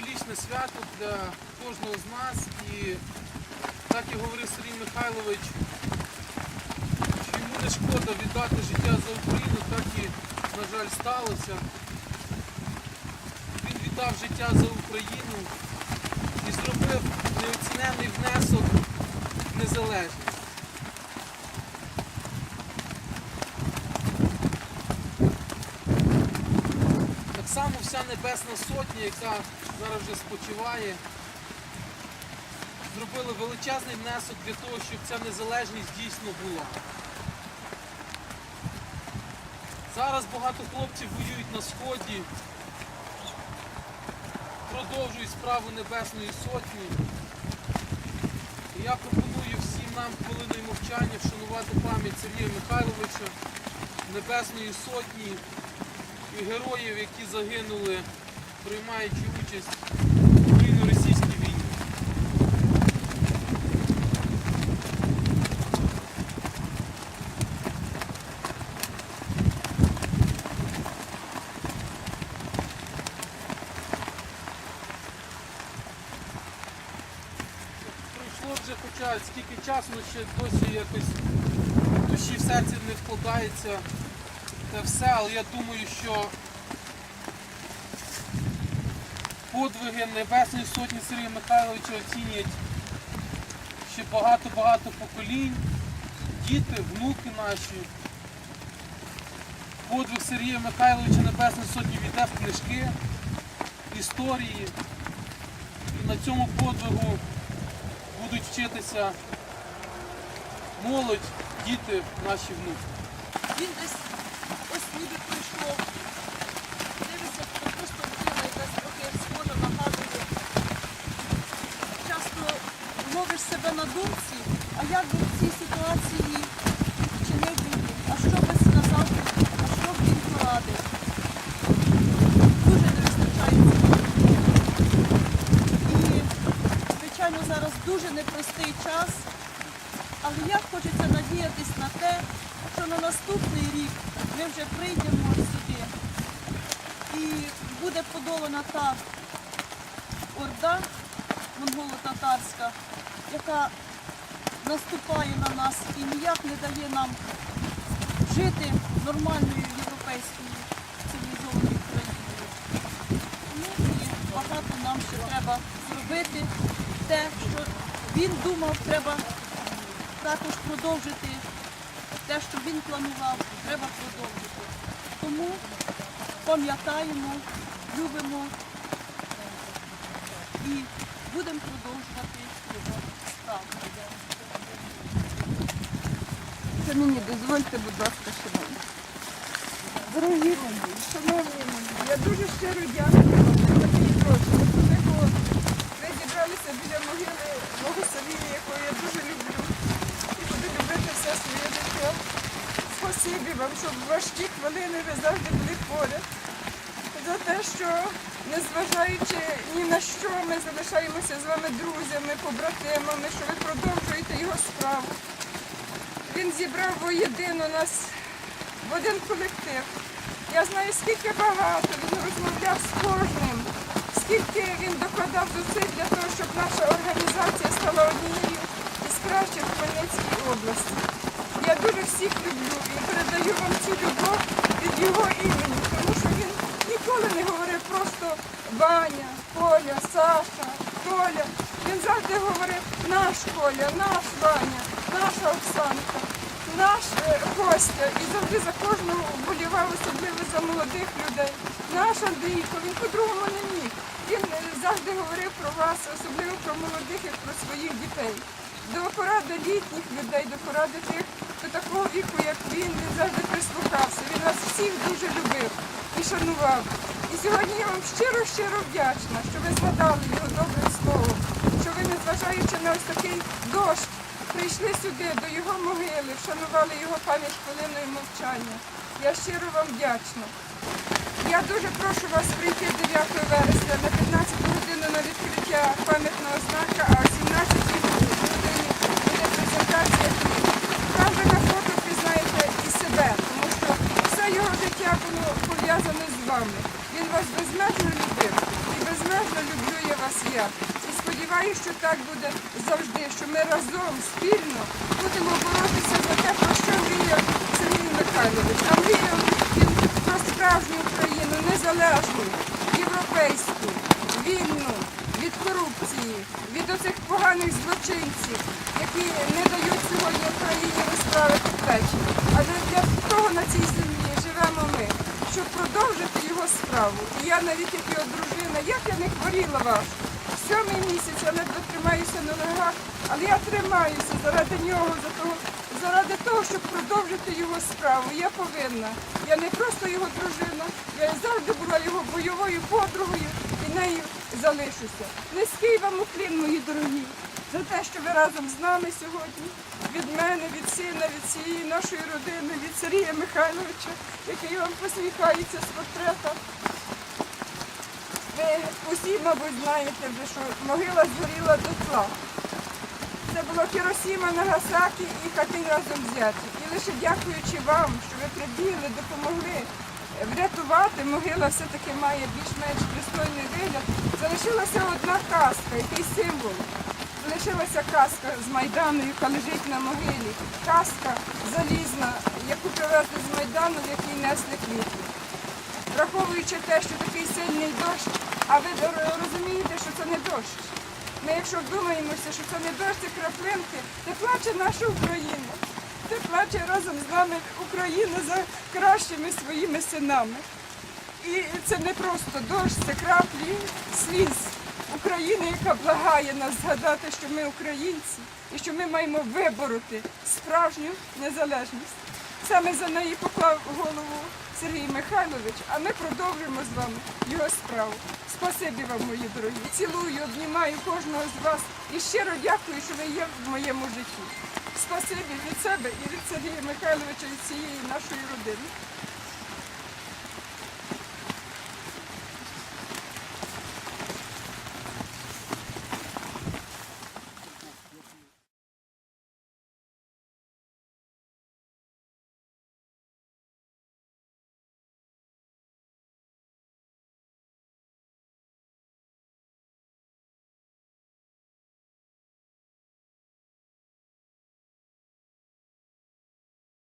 символічне свято для кожного з нас. І так і говорив Сергій Михайлович, що йому не шкода віддати життя за Україну, так і, на жаль, сталося. Він віддав життя за Україну і зробив неоцінений внесок в незалежність. Само вся Небесна Сотня, яка зараз вже спочиває, зробили величезний внесок для того, щоб ця незалежність дійсно була. Зараз багато хлопців воюють на сході, продовжують справу Небесної Сотні. І я пропоную всім нам хвилиною мовчання вшанувати пам'ять Сергія Михайловича, Небесної Сотні героїв, які загинули, приймаючи участь у україно-російській війні. Пройшло вже хоча скільки часу, ще досі якось душі в серці не вкладається те все, але я думаю, що подвиги Небесної Сотні Сергія Михайловича оцінять ще багато-багато поколінь, діти, внуки наші. Подвиг Сергія Михайловича Небесної Сотні війде в книжки, історії. І на цьому подвигу будуть вчитися молодь, діти, наші внуки. Він десь ніби прийшов. Дивиться, то просто вділа якась трохи схожа нагадує. Часто ловиш себе на думці, а як би в цій ситуації вчинив він, а що би сказав, а що б він порадив. Дуже не вистачає. І, звичайно, зараз дуже непростий час. Але як хочеться надіятись на те, що на наступний рік ми вже прийдемо сюди і буде подолана та орда монголо-татарська, яка наступає на нас і ніяк не дає нам жити нормальною європейською цивілізованою країною. Ну і багато нам ще треба зробити те, що він думав, треба також продовжити те, що він планував, треба продовжити. Тому пам'ятаємо, любимо і будемо продовжувати його справу. Це мені дозвольте, будь ласка, шановні. Дорогі мої, шановні мої, я дуже щиро дякую вам за такий. Особливо ви зібралися біля могили мого Савія, якого я дуже люблю. І буду любити все своє життя. Спасибі вам, щоб в важкі хвилини ви завжди були поряд. За те, що незважаючи ні на що, ми залишаємося з вами друзями, побратимами, що ви продовжуєте його справу. Він зібрав воєдину нас в один колектив. Я знаю, скільки багато він розмовляв з кожним, скільки він докладав зусиль для того, щоб наша організація стала однією із кращих в Хмельницькій області. Я дуже всіх люблю і передаю вам цю любов від його імені, тому що він ніколи не говорив просто Ваня, Коля, Саша, Коля. Він завжди говорив наш Коля, наш Ваня, наша Оксанка, наш е, Костя. І завжди за кожного вболівав, особливо за молодих людей. Наш Андрійко, він по-другому не міг. Він е, завжди говорив про вас, особливо про молодих і про своїх дітей. До поради літніх людей, до поради тих, хто такого віку, як він, він завжди прислухався. Він нас всіх дуже любив і шанував. І сьогодні я вам щиро-щиро вдячна, що ви згадали його добре слово, що ви, незважаючи на ось такий дощ, прийшли сюди, до його могили, вшанували його пам'ять хвилиною мовчання. Я щиро вам вдячна. Я дуже прошу вас прийти 9 вересня на 15 годину на відкриття пам'ятного знака, а о 17 годині буде презентація книг. Там ви на фото пізнаєте і себе, тому що все його життя було пов'язане з вами. Він вас безмежно любив і безмежно люблю я. І сподіваюся, що так буде завжди, що ми разом спільно будемо боротися за те, про що мріяв Сергій Михайлович. А мріяв він про справжню Україну, незалежну, європейську, вільну від корупції, від оцих поганих злочинців, які не дають сьогодні Україні розправити плечі. Адже для того на цій землі живемо ми, щоб продовжити справу. І я навіть як його дружина, як я не хворіла важко. Сьомий місяць я ледве тримаюся на ногах, але я тримаюся заради нього, за того, заради того, щоб продовжити його справу. Я повинна. Я не просто його дружина, я завжди була його бойовою подругою і нею залишуся. Низький вам уклін, мої дорогі, за те, що ви разом з нами сьогодні. Від мене, від сина, від цієї нашої родини, від Сергія Михайловича, який вам посміхається з портрета. Ви усі, мабуть, знаєте, вже, що могила згоріла дотла. Це було Хіросіма, Нагасакі і хати разом взяті. І лише дякуючи вам, що ви прибігли, допомогли врятувати, могила все-таки має більш-менш пристойний вигляд. Залишилася одна казка, який символ. Залишилася казка з Майдану, яка лежить на могилі. Казка залізна, яку привезли з Майдану, в якій несли квіти враховуючи те, що такий сильний дощ, а ви розумієте, що це не дощ. Ми якщо вдумаємося, що це не дощ, це краплинки, то плаче наша Україна. Це плаче разом з нами Україна за кращими своїми синами. І це не просто дощ, це краплі сліз України, яка благає нас згадати, що ми українці і що ми маємо вибороти справжню незалежність. Саме за неї поклав голову Сергій Михайлович, а ми продовжуємо з вами його справу. Спасибі вам, мої дорогі. Цілую, обнімаю кожного з вас і щиро дякую, що ви є в моєму житті. Спасибі від себе і від Сергія Михайловича і всієї нашої родини.